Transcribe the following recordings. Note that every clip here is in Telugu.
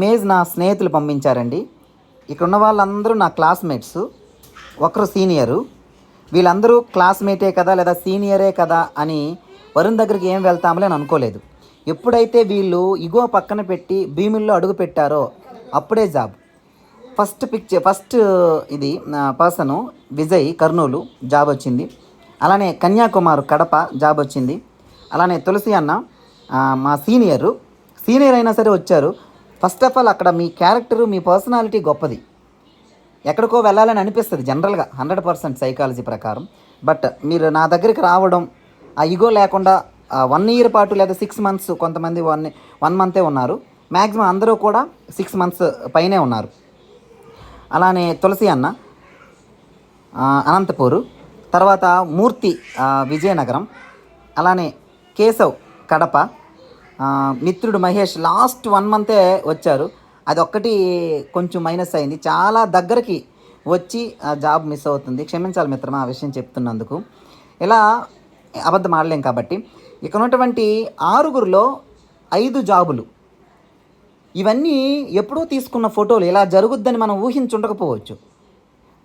ఇమేజ్ నా స్నేహితులు పంపించారండి. ఇక్కడ ఉన్న వాళ్ళందరూ నా క్లాస్మేట్స్. ఒకరు సీనియరు. వీళ్ళందరూ క్లాస్మేటే కదా లేదా సీనియరే కదా అని వరుణ్ దగ్గరికి ఏం వెళ్తామని అని అనుకోలేదు. ఎప్పుడైతే వీళ్ళు ఇగో పక్కన పెట్టి భీముల్లో అడుగు పెట్టారో అప్పుడే జాబ్. ఫస్ట్ పిక్చర్ ఫస్ట్ ఇది పర్సను విజయ్ కర్నూలు జాబ్ వచ్చింది. అలానే కన్యాకుమారి కడప జాబ్ వచ్చింది. అలానే తులసి అన్న మా సీనియరు. సీనియర్ అయినా సరే వచ్చారు. ఫస్ట్ ఆఫ్ ఆల్ అక్కడ మీ క్యారెక్టరు మీ పర్సనాలిటీ గొప్పది. ఎక్కడికో వెళ్ళాలని అనిపిస్తుంది జనరల్గా హండ్రెడ్ పర్సెంట్ సైకాలజీ ప్రకారం. బట్ మీరు నా దగ్గరికి రావడం ఆ ఇగో లేకుండా వన్ ఇయర్ పాటు లేదా సిక్స్ మంత్స్ కొంతమంది వన్ వన్ మంతే ఉన్నారు. మ్యాక్సిమం అందరూ కూడా సిక్స్ మంత్స్ పైనే ఉన్నారు. అలానే తులసి అన్న అనంతపూరు. తర్వాత మూర్తి విజయనగరం. అలానే కేశవ్ కడప. మిత్రుడు మహేష్ లాస్ట్ వన్ మంతే వచ్చారు. అది ఒక్కటి కొంచెం మైనస్ అయింది. చాలా దగ్గరికి వచ్చి ఆ జాబ్ మిస్ అవుతుంది. క్షమించాలి మిత్రమా ఆ విషయం చెప్తున్నందుకు. ఇలా అబద్ధం ఆడలేం కాబట్టి. ఇక ఉన్నటువంటి ఆరుగురిలో ఐదు జాబులు. ఇవన్నీ ఎప్పుడో తీసుకున్న ఫోటోలు. ఇలా జరుగుద్దని మనం ఊహించుండకపోవచ్చు.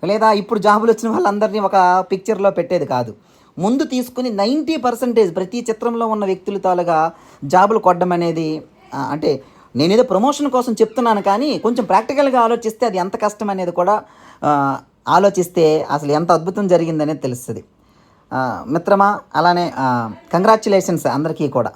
లేదా ఇప్పుడు జాబులు వచ్చిన వాళ్ళందరినీ ఒక పిక్చర్లో పెట్టేది కాదు. ముందు తీసుకుని నైంటీ పర్సెంటేజ్ ప్రతి చిత్రంలో ఉన్న వ్యక్తులు తాలుగా జాబులు కొట్టడం అనేది అంటే నేనేదో ప్రమోషన్ కోసం చెప్తున్నాను కానీ కొంచెం ప్రాక్టికల్గా ఆలోచిస్తే అది ఎంత కష్టం అనేది కూడా ఆలోచిస్తే అసలు ఎంత అద్భుతం జరిగిందనేది తెలుస్తుంది. మిత్రమా అలానే కంగ్రాచ్యులేషన్స్ అందరికీ కూడా.